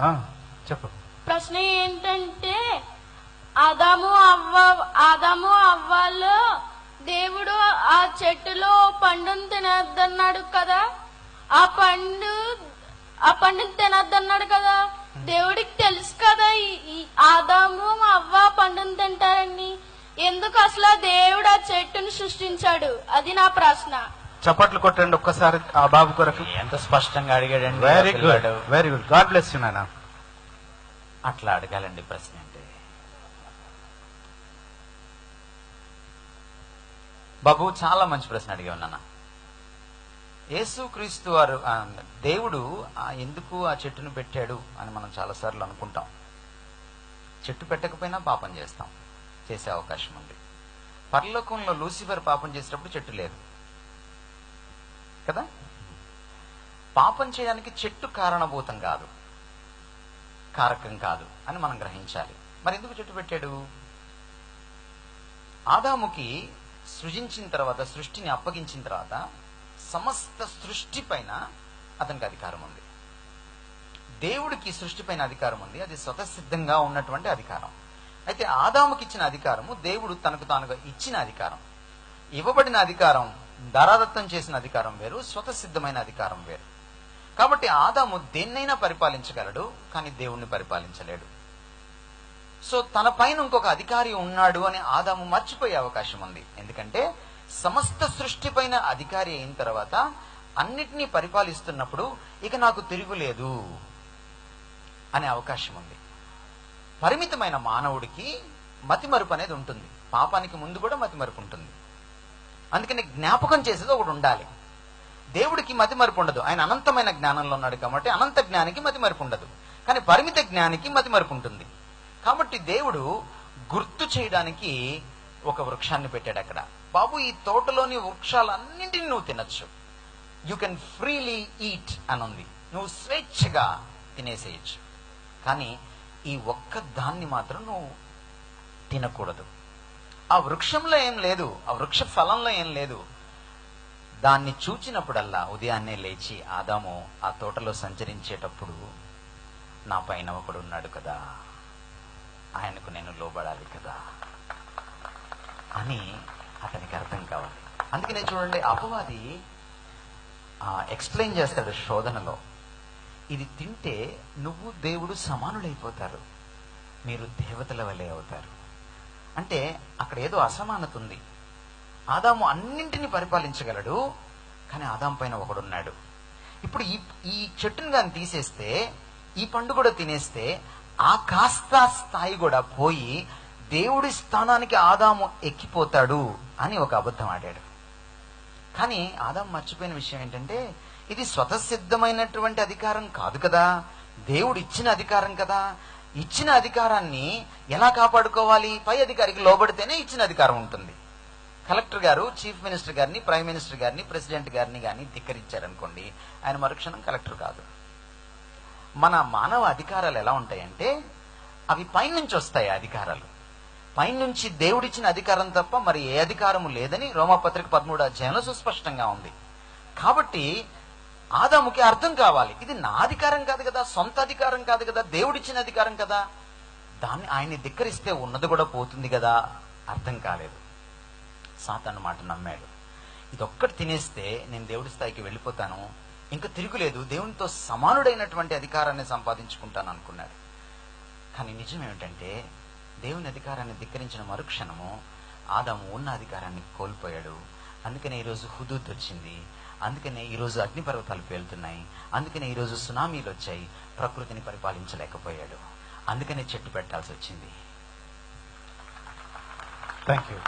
ఆ, చెప్పు. ప్రశ్న ఏంటంటే ఆదాము అవ్వ ఆదాము అవ్వాలు దేవుడు ఆ చెట్టులో పండును తినద్దన్నాడు కదా? ఆ పండు ఆ పండుని తినద్దన్నాడు కదా? దేవుడికి తెలుసు కదా ఆదాము అవ్వ పండును తింటారని. ఎందుకు అసలు దేవుడు ఆ చెట్టును సృష్టించాడు? అది నా ప్రశ్న. చప్పట్లు కొట్టండి ఒక్కసారి ఆ బాబు కొరకు. ఎంత స్పష్టంగా అడిగాడండి very good. Very good God bless you నాన్న అట్లా అడగాలండి ప్రశ్న అంటే. బాబు చాలా మంచి ప్రశ్న అడిగా నాన్న. యేసు క్రీస్తు వారు దేవుడు ఎందుకు ఆ చెట్టును పెట్టాడు అని మనం చాలాసార్లు అనుకుంటాం. చెట్టు పెట్టకపోయినా పాపం చేస్తాం. చేసే అవకాశం ఉంది. పరలోకంలో లూసిఫర్ పాపం చేసినప్పుడు చెట్టు లేదు. కదా? పాపం చేయడానికి చెట్టు కారణభూతం కాదు. కారకం కాదు అని మనం గ్రహించాలి. మరి ఎందుకు చెట్టు పెట్టాడు? ఆదాముకి సృజించిన తర్వాత సృష్టిని అప్పగించిన తర్వాత సమస్త సృష్టి పైన అతనికి అధికారం ఉంది. దేవుడికి సృష్టి పైన అధికారం ఉంది. అది స్వతసిద్ధంగా ఉన్నటువంటి అధికారం. అయితే ఆదాముకి ఇచ్చిన అధికారము దేవుడు తనకు తానుగా ఇచ్చిన అధికారం. ఇవ్వబడిన అధికారం ధారాదత్తం చేసిన అధికారం వేరు స్వతసిద్ధమైన అధికారం వేరు. కాబట్టి ఆదాము దేన్నైనా పరిపాలించగలడు కానీ దేవుణ్ణి పరిపాలించలేడు. సో తన పైన ఇంకొక అధికారి ఉన్నాడు అని ఆదాము మర్చిపోయే అవకాశం ఉంది. ఎందుకంటే సమస్త సృష్టి పైన అధికారి అయిన తర్వాత అన్నిటినీ పరిపాలిస్తున్నప్పుడు ఇక నాకు తిరుగులేదు అనే అవకాశం ఉంది. పరిమితమైన మానవుడికి మతిమరుపు అనేది ఉంటుంది. పాపానికి ముందు కూడా మతిమరుపు ఉంటుంది. అందుకని జ్ఞాపకం చేసేది ఒకటి ఉండాలి. దేవుడికి మతి మరుపు ఉండదు. ఆయన అనంతమైన జ్ఞానంలో ఉన్నాడు కాబట్టి అనంత జ్ఞానికి మతి మరుపు ఉండదు. కానీ పరిమిత జ్ఞానికి మతి మరుపు ఉంటుంది. కాబట్టి దేవుడు గుర్తు చేయడానికి ఒక వృక్షాన్ని పెట్టాడు అక్కడ. బాబు ఈ తోటలోని వృక్షాలన్నింటినీ నువ్వు తినచ్చు. యూ కెన్ ఫ్రీలీ ఈట్ అని ఉంది. నువ్వు స్వేచ్ఛగా తినేసేయచ్చు. కానీ ఈ ఒక్క దాన్ని మాత్రం నువ్వు తినకూడదు. ఆ వృక్షంలో ఏం లేదు ఆ వృక్ష ఫలంలో ఏం లేదు. దాన్ని చూచినప్పుడల్లా ఉదయాన్నే లేచి ఆదాము ఆ తోటలో సంచరించేటప్పుడు నా పైన ఒకడు ఉన్నాడు కదా ఆయనకు నేను లోబడాలి కదా అని అతనికి అర్థం కావాలి. అందుకనే చూడండి అపవాది ఎక్స్ప్లెయిన్ చేస్తాడు శోధనలో. ఇది తింటే నువ్వు దేవుడు సమానులైపోతారు. మీరు దేవతల వలె అవుతారు. అంటే అక్కడ ఏదో అసమానత ఉంది. ఆదాము అన్నింటినీ పరిపాలించగలడు కానీ ఆదాం పైన ఒకడున్నాడు. ఇప్పుడు ఈ ఈ చెట్టును కానీ తీసేస్తే ఈ పండు కూడా తినేస్తే ఆ కాస్త స్థాయి కూడా పోయి దేవుడి స్థానానికి ఆదాము ఎక్కిపోతాడు అని ఒక అబద్ధం ఆడాడు. కానీ ఆదాం మర్చిపోయిన విషయం ఏంటంటే ఇది స్వతసిద్ధమైనటువంటి అధికారం కాదు కదా. దేవుడు ఇచ్చిన అధికారం కదా. ఇచ్చిన అధికారాన్ని ఎలా కాపాడుకోవాలి? పై అధికారికి లోబడితేనే ఇచ్చిన అధికారం ఉంటుంది. కలెక్టర్ గారు చీఫ్ మినిస్టర్ గారిని ప్రైమ్ మినిస్టర్ గారిని ప్రెసిడెంట్ గారిని కానీ ధిక్కరించారనుకోండి ఆయన మరుక్షణం కలెక్టర్ కాదు. మన మానవ అధికారాలు ఎలా ఉంటాయంటే అవి పైనుంచి వస్తాయి ఆ అధికారాలు. పైనుంచి దేవుడిచ్చిన అధికారం తప్ప మరి ఏ అధికారము లేదని రోమాపత్రిక పదమూడు అధ్యాయంలో సుస్పష్టంగా ఉంది. కాబట్టి ఆదాముకి అర్థం కావాలి. ఇది నా అధికారం కాదు కదా సొంత అధికారం కాదు కదా దేవుడిచ్చిన అధికారం కదా. దాన్ని ఆయన్ని ధిక్కరిస్తే ఉన్నది కూడా పోతుంది కదా అర్థం కాలేదు. సాతాను మాట నమ్మాడు. ఇదొక్కటి తినేస్తే నేను దేవుడి స్థాయికి వెళ్ళిపోతాను. ఇంకా తిరుగులేదు దేవునితో సమానుడైనటువంటి అధికారాన్ని సంపాదించుకుంటాను అనుకున్నాడు. కానీ నిజం ఏమిటంటే దేవుని అధికారాన్ని ధిక్కరించిన మరుక్షణము ఆదాము ఉన్న అధికారాన్ని కోల్పోయాడు. అందుకనే ఈరోజు హుదూద్ వచ్చింది. అందుకనే ఈరోజు అగ్నిపర్వతాలు పేలుతున్నాయి. అందుకనే ఈరోజు సునామీలు వచ్చాయి. ప్రకృతిని పరిపాలించలేకపోయాడు. అందుకనే చెట్టు పెట్టాల్సి వచ్చింది. Thank you